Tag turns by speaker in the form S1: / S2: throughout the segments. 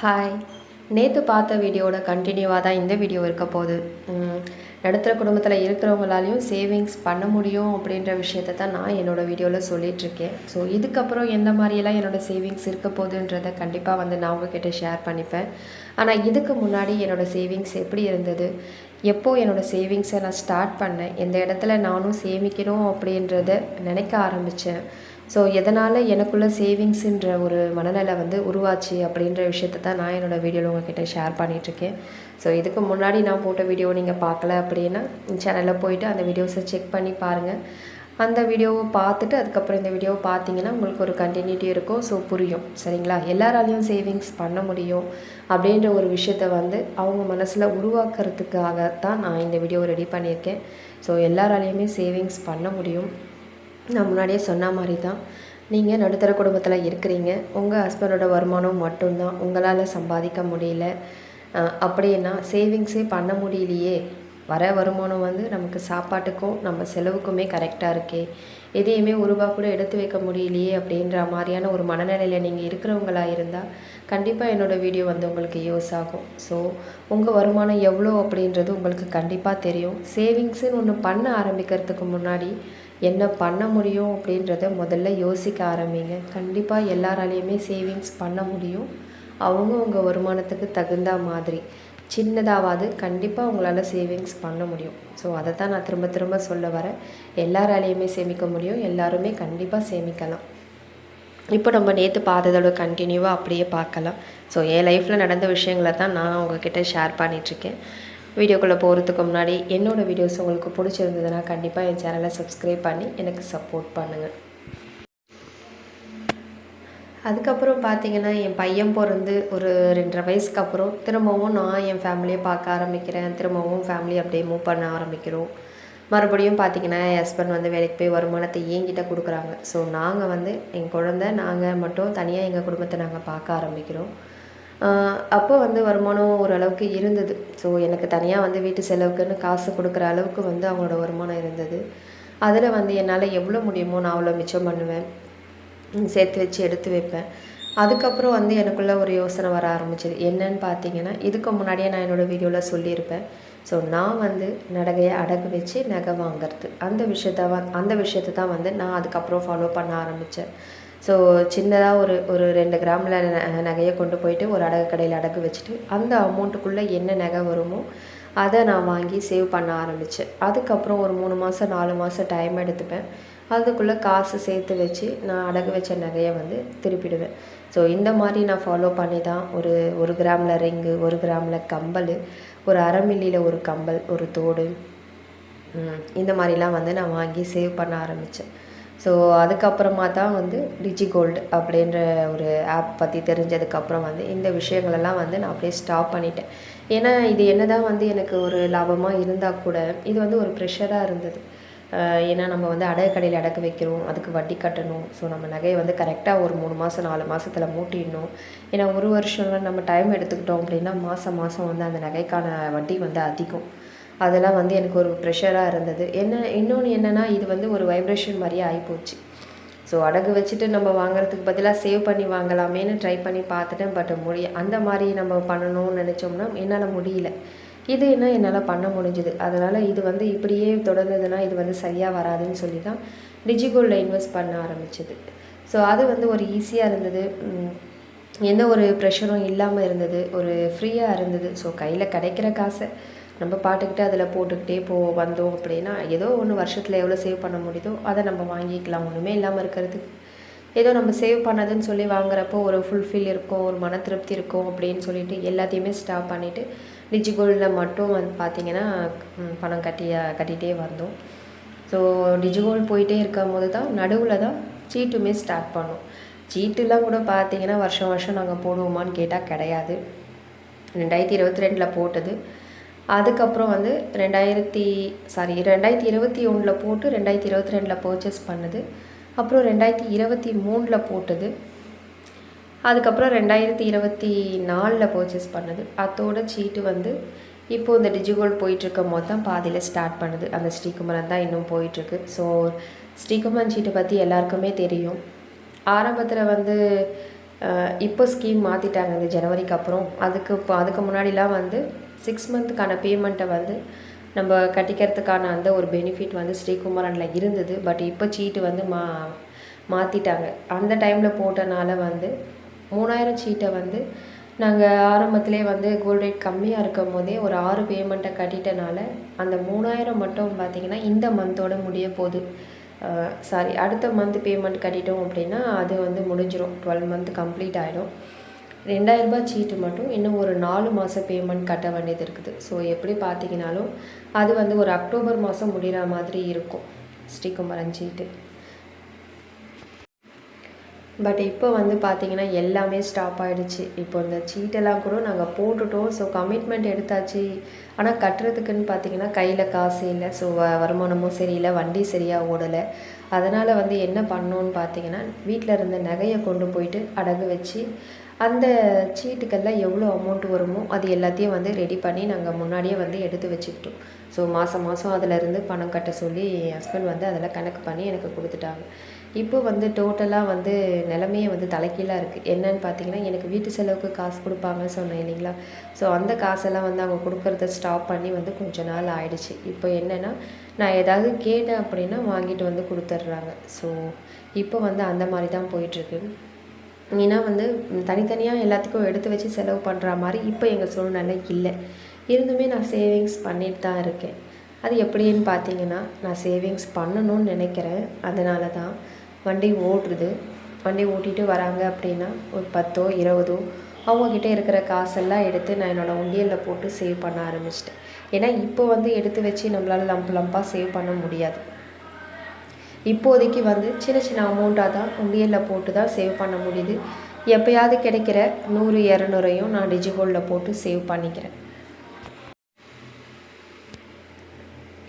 S1: Hi நேற்று பார்த்த வீடியோட கண்டினியூவாக தான் இந்த வீடியோ இருக்க போகுது. நடுத்தர குடும்பத்தில் இருக்கிறவங்களாலையும் சேவிங்ஸ் பண்ண முடியும் அப்படின்ற விஷயத்தை தான் நான் என்னோடய வீடியோவில் சொல்லிகிட்ருக்கேன் ஸோ இதுக்கப்புறம் எந்த மாதிரியெல்லாம் என்னோடய சேவிங்ஸ் இருக்க போகுதுன்றதை கண்டிப்பாக வந்து நான் உங்ககிட்ட ஷேர் பண்ணிப்பேன். ஆனால் இதுக்கு முன்னாடி என்னோடய சேவிங்ஸ் எப்படி இருந்தது? எப்போ என்னோடய சேவிங்ஸை நான் ஸ்டார்ட் பண்ணேன்? எந்த இடத்துல நானும் சேமிக்கணும் அப்படின்றத நினைக்க ஆரம்பித்தேன் ஸோ எதனால் எனக்குள்ளே சேவிங்ஸுன்ற ஒரு மனநிலை வந்து உருவாச்சு அப்படின்ற விஷயத்தை தான் நான் என்னோடய வீடியோவில் உங்ககிட்ட ஷேர் பண்ணிகிட்ருக்கேன் ஸோ இதுக்கு முன்னாடி நான் போட்ட வீடியோ நீங்கள் பார்க்கல அப்படின்னா சேனலில் போயிட்டு அந்த வீடியோஸை செக் பண்ணி பாருங்கள் அந்த வீடியோவை பார்த்துட்டு அதுக்கப்புறம் இந்த வீடியோவை பார்த்தீங்கன்னா உங்களுக்கு ஒரு கண்டினியூட்டி இருக்கும். ஸோ புரியும். சரிங்களா? எல்லாராலையும் சேவிங்ஸ் பண்ண முடியும் அப்படின்ற ஒரு விஷயத்த வந்து அவங்க மனசில் உருவாக்குறதுக்காக தான் நான் இந்த வீடியோவை ரெடி பண்ணியிருக்கேன். ஸோ எல்லாராலையுமே சேவிங்ஸ் பண்ண முடியும். நான் முன்னாடியே சொன்ன மாதிரி தான் நீங்கள் நடுத்தர குடும்பத்தில் இருக்கிறீங்க. உங்கள் ஹஸ்பண்டோட வருமானம் மட்டும்தான். உங்களால் சம்பாதிக்க முடியல. அப்படின்னா சேவிங்ஸே பண்ண முடியலையே. வர வருமானம் வந்து நமக்கு சாப்பாட்டுக்கும் நம்ம செலவுக்குமே கரெக்டாக இருக்கே. எதையுமே ஒரு ரூபா கூட எடுத்து வைக்க முடியலையே அப்படின்ற மாதிரியான ஒரு மனநிலையில் நீங்கள் இருக்கிறவங்களாக இருந்தால் கண்டிப்பாக என்னோடய வீடியோ வந்து உங்களுக்கு யூஸ் ஆகும். ஸோ உங்கள் வருமானம் எவ்வளோ அப்படின்றது உங்களுக்கு கண்டிப்பாக தெரியும். சேவிங்ஸுன்னு ஒன்று பண்ண ஆரம்பிக்கிறதுக்கு முன்னாடி என்ன பண்ண முடியும் அப்படின்றத முதல்ல யோசிக்க ஆரம்பிங்க. கண்டிப்பாக எல்லாராலையுமே சேவிங்ஸ் பண்ண முடியும். அவங்க உங்கள் வருமானத்துக்கு தகுந்த மாதிரி. சின்னதாவது கண்டிப்பாக உங்களால் சேவிங்ஸ் பண்ண முடியும். ஸோ அதை தான் நான் திரும்ப திரும்ப சொல்ல வரேன். எல்லாராலையுமே சேமிக்க முடியும். எல்லாருமே கண்டிப்பாக சேமிக்கலாம். இப்போ நம்ம நேற்று பார்த்ததோட கண்டினியூவாக அப்படியே பார்க்கலாம். ஸோ என் லைஃப்பில் நடந்த விஷயங்களை தான் நான் உங்ககிட்ட ஷேர் பண்ணிகிட்ருக்கேன் வீடியோக்குள்ளே போகிறதுக்கு முன்னாடி என்னோடய வீடியோஸ் உங்களுக்கு பிடிச்சிருந்ததுன்னா கண்டிப்பாக என் சேனலை சப்ஸ்கிரைப் பண்ணி எனக்கு சப்போர்ட் பண்ணுங்கள் அதுக்கப்புறம் பார்த்தீங்கன்னா என் பையன் பிறந்து ஒரு ரெண்டரை வயசுக்கு அப்புறம் திரும்பவும் நான் என் ஃபேமிலியை பார்க்க ஆரம்பிக்கிறேன். திரும்பவும் ஃபேமிலி அப்படியே மூவ் பண்ண ஆரம்பிக்கிறோம். மறுபடியும் பார்த்திங்கன்னா என் ஹஸ்பண்ட் வந்து வேலைக்கு போய் வருமானத்தை என்கிட்ட கொடுக்குறாங்க. ஸோ நாங்கள் வந்து என் குழந்த நாங்கள் மட்டும் தனியாக எங்கள் குடும்பத்தை நாங்கள் பார்க்க ஆரம்பிக்கிறோம். அப்போ வந்து வருமானம் ஓரளவுக்கு இருந்தது. ஸோ எனக்கு தனியாக வந்து வீட்டு செலவுக்குன்னு காசு கொடுக்குற அளவுக்கு வந்து அவங்களோட வருமானம் இருந்தது. அதில் வந்து என்னால் எவ்வளோ முடியுமோ நான் அவ்வளோ மிச்சம் பண்ணுவேன். சேர்த்து வச்சு எடுத்து வைப்பேன். அதுக்கப்புறம் வந்து எனக்குள்ளே ஒரு யோசனை வர ஆரம்பிச்சது. என்னன்னு பார்த்தீங்கன்னா இதுக்கு முன்னாடியே நான் என்னோடய வீடியோவில் சொல்லியிருப்பேன். ஸோ நான் வந்து நடகையை அடகு வச்சு நகை வாங்குறது. அந்த விஷயத்த அந்த விஷயத்தை தான் வந்து நான் அதுக்கப்புறம் ஃபாலோ பண்ண ஆரம்பித்தேன் ஸோ சின்னதாக ஒரு ஒரு ரெண்டு கிராமில் நகையை கொண்டு போயிட்டு ஒரு அடகு கடையில் அடகு வச்சுட்டு அந்த அமௌண்ட்டுக்குள்ளே என்ன நகை வருமோ அதை நான் வாங்கி சேவ் பண்ண ஆரம்பித்தேன் அதுக்கப்புறம் ஒரு மூணு மாதம் நாலு மாதம் டைம் எடுத்துப்பேன். அதுக்குள்ளே காசு சேர்த்து வச்சு நான் அடகு வச்ச நகையை வந்து திருப்பிடுவேன். ஸோ இந்த மாதிரி நான் ஃபாலோ பண்ணி தான் ஒரு ஒரு கிராமில் ரிங்கு ஒரு கிராமில் கம்பல் ஒரு அரை மில்லியில் ஒரு கம்பல் ஒரு தோடு இந்த மாதிரிலாம் வந்து நான் வாங்கி சேவ் பண்ண ஆரம்பித்தேன் ஸோ அதுக்கப்புறமா தான் வந்து டிஜி கோல்டு அப்படின்ற ஒரு ஆப் பற்றி தெரிஞ்சதுக்கப்புறம் வந்து இந்த விஷயங்களெல்லாம் வந்து நான் அப்படியே ஸ்டாப் பண்ணிட்டேன். ஏன்னா இது என்ன தான் வந்து எனக்கு ஒரு லாபமாக இருந்தால் கூட இது வந்து ஒரு ப்ரெஷராக இருந்தது. ஏன்னா நம்ம வந்து அடகு கடையில் அடகு வைக்கிறோம் அதுக்கு வட்டி கட்டணும். ஸோ நம்ம நகையை வந்து கரெக்டாக ஒரு மூணு மாதம் நாலு மாதத்தில் மூட்டிடணும். ஏன்னா ஒரு வருஷம் நம்ம டைம் எடுத்துக்கிட்டோம் அப்படின்னா மாதம் மாதம் வந்து அந்த நகைக்கான வட்டி வந்து அதிகம். அதெல்லாம் வந்து எனக்கு ஒரு ப்ரெஷராக இருந்தது. என்ன இன்னொன்று என்னென்னா இது வந்து ஒரு வைப்ரேஷன் மாதிரியே ஆகிப்போச்சு ஸோ அடகு வச்சுட்டு நம்ம வாங்குறதுக்கு பதிலாக சேவ் பண்ணி வாங்கலாமேன்னு ட்ரை பண்ணி பார்த்துட்டேன். பட் முடிய அந்த மாதிரி நம்ம பண்ணணும்னு நினச்சோம்னா என்னால் முடியல. இது என்ன என்னால் பண்ண முடிஞ்சுது? அதனால் இது வந்து இப்படியே தொடர்ந்ததுன்னா இது வந்து சரியாக வராதுன்னு சொல்லி தான் டிஜிகோல்டில் இன்வெஸ்ட் பண்ண ஆரம்பிச்சது. ஸோ அது வந்து ஒரு ஈஸியாக இருந்தது. எந்த ஒரு ப்ரெஷரும் இல்லாமல் இருந்தது. ஒரு ஃப்ரீயாக இருந்தது. ஸோ கையில் கிடைக்கிற காசை நம்ம பாட்டுக்கிட்டு அதில் போட்டுக்கிட்டே போ வந்தோம் அப்படின்னா ஏதோ ஒன்று வருஷத்தில் எவ்வளோ சேவ் பண்ண முடியுதோ அதை நம்ம வாங்கிக்கலாம். ஒன்றுமே இல்லாமல் இருக்கிறதுக்கு. ஏதோ நம்ம சேவ் பண்ணதுன்னு சொல்லி வாங்குறப்போ ஒரு ஃபுல்ஃபில் இருக்கும் ஒரு மன திருப்தி இருக்கும் அப்படின்னு சொல்லிட்டு எல்லாத்தையுமே ஸ்டாப் பண்ணிவிட்டு டிஜி கோல்டில் மட்டும் வந்து பார்த்திங்கன்னா பணம் கட்டியா கட்டிகிட்டே வந்தோம். ஸோ டிஜி கோல் போயிட்டே இருக்கும் போது தான் நடுவில் தான் சீட்டுமே ஸ்டார்ட் பண்ணோம். சீட்டுலாம் கூட பார்த்தீங்கன்னா வருஷம் வருஷம் நாங்கள் போடுவோமான்னு கேட்டால் கிடையாது. ரெண்டாயிரத்தி இருபத்தி ரெண்டில் போட்டது. அதுக்கப்புறம் வந்து ரெண்டாயிரத்தி சாரி ரெண்டாயிரத்தி இருபத்தி ஒன்றில் போட்டு ரெண்டாயிரத்தி இருபத்தி ரெண்டில் பர்ச்சேஸ் பண்ணுது. அப்புறம் ரெண்டாயிரத்தி இருபத்தி மூணில் போட்டது. அதுக்கப்புறம் ரெண்டாயிரத்தி இருபத்தி நாலில் பர்ச்சேஸ் பண்ணது. அதோட சீட்டு வந்து இப்போது இந்த டிஜிகோல்ட் போயிட்டுருக்கும் போது தான் பாதியில் ஸ்டார்ட் பண்ணுது. அந்த ஸ்ரீகுமரன் தான் இன்னும் போயிட்டுருக்கு. ஸோ ஸ்ரீகுமரன் சீட்டை பற்றி எல்லாருக்குமே தெரியும். ஆரம்பத்தில் வந்து இப்போ ஸ்கீம் மாற்றிட்டாங்க இந்த ஜனவரிக்கு அப்புறம். அதுக்கு இப்போ அதுக்கு முன்னாடிலாம் வந்து சிக்ஸ் மந்த்துக்கான பேமெண்ட்டை வந்து நம்ம கட்டிக்கிறதுக்கான அந்த ஒரு பெனிஃபிட் வந்து ஸ்ரீகுமாரனில் இருந்தது. பட் இப்போ சீட்டு வந்து மா மாற்றிட்டாங்க அந்த டைமில் போட்டனால வந்து மூணாயிரம் சீட்டை வந்து நாங்கள் ஆரம்பத்திலே வந்து கோல்டு ரேட் கம்மியாக இருக்கும் போதே ஒரு ஆறு பேமெண்ட்டை கட்டிட்டனால அந்த மூணாயிரம் மட்டும் பார்த்திங்கன்னா இந்த மந்தோட முடிய போகுது சாரி அடுத்த மந்த் பேமெண்ட் கட்டிட்டோம் அப்படின்னா அது வந்து முடிஞ்சிடும் டுவெல் மந்த் கம்ப்ளீட் ஆகிடும் ரெண்டாயிரரூபா சீட்டு மட்டும் இன்னும் ஒரு நாலு மாதம் பேமெண்ட் கட்ட வேண்டியது இருக்குது. ஸோ எப்படி பார்த்தீங்கனாலும் அது வந்து ஒரு அக்டோபர் மாதம் முடிகிற மாதிரி இருக்கும். ஸ்ரீகுமரன் சீட்டு. பட் இப்போ வந்து பார்த்தீங்கன்னா எல்லாமே ஸ்டாப் ஆகிடுச்சு இப்போ இந்த சீட்டெல்லாம் கூட நாங்கள் போட்டுட்டோம். ஸோ கமிட்மெண்ட் எடுத்தாச்சு. ஆனால் கட்டுறதுக்குன்னு பார்த்தீங்கன்னா கையில் காசு இல்லை. ஸோ வ வருமானமும் சரியில்லை. வண்டி சரியாக ஓடலை. அதனால் வந்து என்ன பண்ணோன்னு பார்த்தீங்கன்னா வீட்டில் இருந்த நகையை கொண்டு போயிட்டு அடகு வச்சு அந்த சீட்டுக்கெல்லாம் எவ்வளோ அமௌண்ட் வருமோ அது எல்லாத்தையும் வந்து ரெடி பண்ணி நாங்கள் முன்னாடியே வந்து எடுத்து வச்சுக்கிட்டோம். ஸோ மாதம் மாதம் அதிலேருந்து பணம் கட்ட சொல்லி என் ஹஸ்பண்ட் வந்து அதில் கணக்கு பண்ணி எனக்கு கொடுத்துட்டாங்க. இப்போ வந்து டோட்டலாக வந்து நிலமையே வந்து தலைக்கீழாக இருக்குது என்னன்னு பார்த்தீங்கன்னா எனக்கு வீட்டு செலவுக்கு காசு கொடுப்பாங்கன்னு சொன்னேன் இல்லைங்களா? ஸோ அந்த காசெல்லாம் வந்து அவங்க கொடுக்குறத ஸ்டாப் பண்ணி வந்து கொஞ்ச நாள் ஆயிடுச்சு. இப்போ என்னென்னா நான் ஏதாவது கேட்டேன் அப்படின்னா வாங்கிட்டு வந்து கொடுத்துட்றாங்க. ஸோ இப்போ வந்து அந்த மாதிரி தான் போயிட்டுருக்கு ஏன்னா வந்து தனித்தனியாக எல்லாத்துக்கும் எடுத்து வச்சு செலவு பண்ணுற மாதிரி இப்போ எங்கள் சூழ்நிலை இல்லை. இருந்துமே நான் சேவிங்ஸ் பண்ணிட்டு தான் இருக்கேன். அது எப்படின்னு பார்த்தீங்கன்னா நான் சேவிங்ஸ் பண்ணணும்னு நினைக்கிறேன். அதனால தான் வண்டி ஓடுறது வண்டி ஓட்டிகிட்டு வராங்க அப்படின்னா ஒரு பத்தோ இருபதோ அவங்கக்கிட்ட இருக்கிற காசெல்லாம் எடுத்து நான் என்னோடய உண்டியலில் போட்டு சேவ் பண்ண ஆரம்பிச்சிட்டேன். ஏன்னா இப்போ வந்து எடுத்து வச்சு நம்மளால் லம்ப் லம்பாக சேவ் பண்ண முடியாது. இப்போதைக்கு வந்து சின்ன சின்ன அமௌண்ட்டாக தான் உண்டியலில் போட்டு தான் சேவ் பண்ண முடியுது. எப்போயாவது கிடைக்கிற நூறு இரநூறையும் நான் டிஜிகோல்டில் போட்டு சேவ் பண்ணிக்கிறேன்.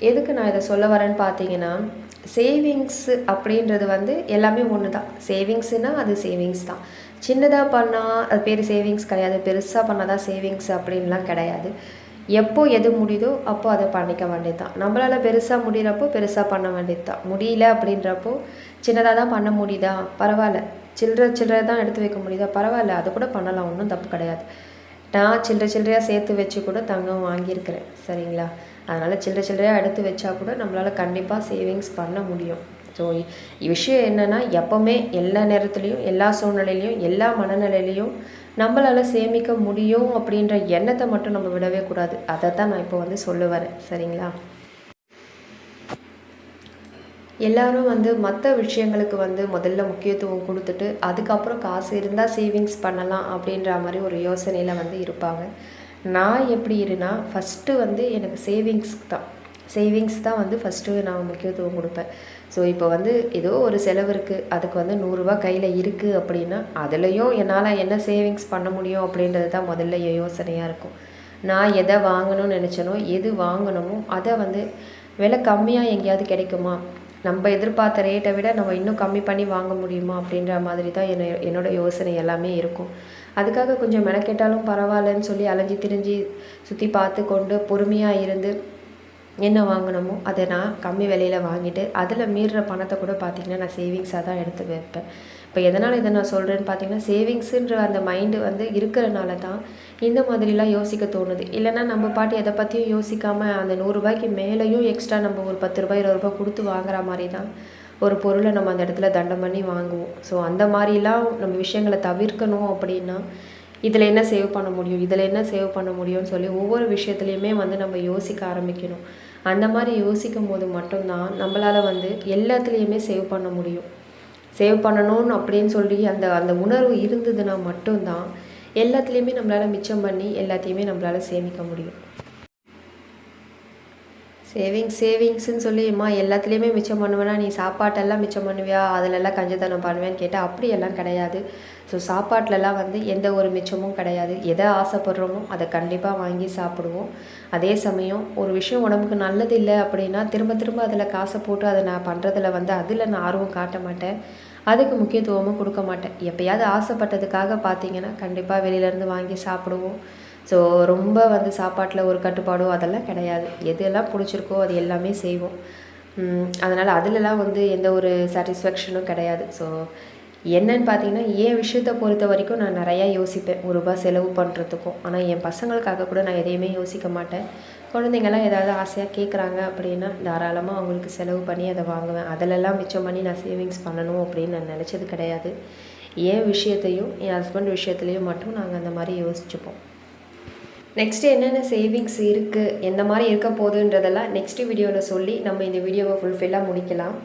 S1: எதுக்கு நான் இதை சொல்ல வரேன்னு பார்த்தீங்கன்னா சேவிங்ஸு அப்படின்றது வந்து எல்லாமே ஒன்று தான். சேவிங்ஸுனால் அது சேவிங்ஸ் தான். சின்னதாக பண்ணால் அது பேர் சேவிங்ஸ் கிடையாது. பெருசாக பண்ணால் தான் சேவிங்ஸ் அப்படின்லாம் கிடையாது. எப்போ எது முடியுதோ அப்போ அதை பண்ணிக்க வேண்டியது தான் நம்மளால் பெருசாக முடிகிறப்போ பெருசாக பண்ண வேண்டியது தான் முடியல அப்படின்றப்போ சின்னதாக தான் பண்ண முடியுதா? பரவாயில்ல. சில்லற சில்லறை தான் எடுத்து வைக்க முடியுதா? பரவாயில்ல. அது கூட பண்ணலாம். ஒன்றும் தப்பு கிடையாது. நான் சில்லற சில்லறையாக சேர்த்து வச்சு கூட தங்கம் வாங்கியிருக்கிறேன். சரிங்களா? அதனால் சில்லற சில்லறையாக எடுத்து வச்சா கூட நம்மளால் கண்டிப்பாக சேவிங்ஸ் பண்ண முடியும். ஸோ விஷயம் என்னென்னா எப்போவுமே எல்லா நேரத்துலேயும் எல்லா சூழ்நிலையிலையும் எல்லா மனநிலையிலையும் நம்மளால் சேமிக்க முடியும் அப்படின்ற எண்ணத்தை மட்டும் நம்ம விடவே கூடாது. அதை தான் நான் இப்போ வந்து சொல்ல வரேன். சரிங்களா? எல்லாரும் வந்து மற்ற விஷயங்களுக்கு வந்து முதல்ல முக்கியத்துவம் கொடுத்துட்டு அதுக்கப்புறம் காசு இருந்தால் சேவிங்ஸ் பண்ணலாம் அப்படின்ற மாதிரி ஒரு யோசனையில் வந்து இருப்பாங்க. நான் எப்படி இருனா ஃபஸ்ட்டு வந்து எனக்கு சேவிங்ஸ் தான். சேவிங்ஸ் தான் வந்து ஃபஸ்ட்டு நான் முக்கியத்துவம் கொடுப்பேன். ஸோ இப்போ வந்து ஏதோ ஒரு செலவு இருக்குது அதுக்கு வந்து நூறுரூவா கையில் இருக்குது அப்படின்னா அதுலேயும் என்னால் என்ன சேவிங்ஸ் பண்ண முடியும் அப்படின்றது தான் முதல்ல யோசனையாக இருக்கும். நான் எதை வாங்கணும்னு நினச்சனோ எது வாங்கணுமோ அதை வந்து விலை கம்மியாக எங்கேயாவது கிடைக்குமா? நம்ம எதிர்பார்த்த ரேட்டை விட நம்ம இன்னும் கம்மி பண்ணி வாங்க முடியுமா அப்படின்ற மாதிரி தான் என்ன என்னோடய யோசனை எல்லாமே இருக்கும். அதுக்காக கொஞ்சம் மெனக்கெட்டாலும் பரவாயில்லன்னு சொல்லி அலைஞ்சி திரிஞ்சு சுற்றி பார்த்து கொண்டு பொறுமையாக இருந்து என்ன வாங்கினமோ அதை நான் கம்மி விலையில் வாங்கிட்டு அதில் மீறுற பணத்தை கூட பார்த்திங்கன்னா நான் சேவிங்ஸாக தான் எடுத்து வைப்பேன். இப்போ எதனால் இதை நான் சொல்கிறேன்னு பார்த்தீங்கன்னா சேவிங்ஸுன்ற அந்த மைண்டு வந்து இருக்கிறனால தான் இந்த மாதிரிலாம் யோசிக்க தோணுது. இல்லைனா நம்ம பாட்டி எதை பற்றியும் யோசிக்காமல் அந்த நூறுரூபாய்க்கு மேலேயும் எக்ஸ்ட்ரா நம்ம ஒரு பத்து ரூபாய் இருபது ரூபாய் கொடுத்து வாங்குற மாதிரி தான் ஒரு பொருளை நம்ம அந்த இடத்துல தண்டம் பண்ணி வாங்குவோம். ஸோ அந்த மாதிரிலாம் நம்ம விஷயங்களை தவிர்க்கணும் அப்படின்னா இதில் என்ன சேவ் பண்ண முடியும் இதில் என்ன சேவ் பண்ண முடியும்னு சொல்லி ஒவ்வொரு விஷயத்துலையுமே வந்து நம்ம யோசிக்க ஆரம்பிக்கணும். அந்த மாதிரி யோசிக்கும் போது மட்டும்தான் நம்மளால் வந்து எல்லாத்துலேயுமே சேவ் பண்ண முடியும். சேவ் பண்ணணும்னு அப்படின்னு சொல்லி அந்த அந்த உணர்வு இருந்ததுன்னா மட்டும்தான் எல்லாத்துலேயுமே நம்மளால் மிச்சம் பண்ணி எல்லாத்தையுமே நம்மளால் சேமிக்க முடியும். சேவிங்ஸ் சேவிங்ஸ்ன்னு சொல்லி அம்மா எல்லாத்துலேயுமே மிச்சம் பண்ணுவேன்னா நீ சாப்பாட்டெல்லாம் மிச்சம் பண்ணுவியா? அதிலெல்லாம் கஞ்சத்தனம் பண்ணுவேன்னு கேட்டால் அப்படியெல்லாம் கிடையாது. ஸோ சாப்பாட்டிலலாம் வந்து எந்த ஒரு மிச்சமும் கிடையாது. எதை ஆசைப்படுறோமோ அதை கண்டிப்பாக வாங்கி சாப்பிடுவோம். அதே சமயம் ஒரு விஷயம் உடம்புக்கு நல்லது இல்லை அப்படின்னா திரும்ப திரும்ப அதில் காசை போட்டு அதை நான் பண்ணுறதில் வந்து அதில் நான் ஆர்வம் காட்ட மாட்டேன். அதுக்கு முக்கியத்துவமும் கொடுக்க மாட்டேன். எப்போயாவது ஆசைப்பட்டதுக்காக பார்த்தீங்கன்னா கண்டிப்பாக வெளியிலேருந்து வாங்கி சாப்பிடுவோம். ஸோ ரொம்ப வந்து சாப்பாட்டில் ஒரு கட்டுப்பாடோ அதெல்லாம் கிடையாது. எதெல்லாம் பிடிச்சிருக்கோ அது எல்லாமே செய்வோம். அதனால் அதிலலாம் வந்து எந்த ஒரு சாட்டிஸ்ஃபேக்ஷனும் கிடையாது. ஸோ என்னன்னு பார்த்தீங்கன்னா என் விஷயத்தை பொறுத்த வரைக்கும் நான் நிறையா யோசிப்பேன். ஒரு ரூபா செலவு பண்ணுறதுக்கும் ஆனால் என் பசங்களுக்காக கூட நான் எதையுமே யோசிக்க மாட்டேன். குழந்தைங்கள்லாம் ஏதாவது ஆசையாக கேட்குறாங்க அப்படின்னா தாராளமாக அவங்களுக்கு செலவு பண்ணி அதை வாங்குவேன். அதிலெல்லாம் மிச்சம் பண்ணி நான் சேவிங்ஸ் பண்ணணும் அப்படின்னு நான் நினச்சது கிடையாது. என் விஷயத்தையும் என் ஹஸ்பண்ட் விஷயத்துலையும் மட்டும் நாங்கள் அந்த மாதிரி யோசிச்சுப்போம். நெக்ஸ்ட்டு என்னென்ன சேவிங்ஸ் இருக்குது எந்த மாதிரி இருக்க போகுதுன்றதெல்லாம் நெக்ஸ்ட்டு வீடியோவில் சொல்லி நம்ம இந்த வீடியோவை ஃபுல்ஃபில்லாக முடிக்கலாம்.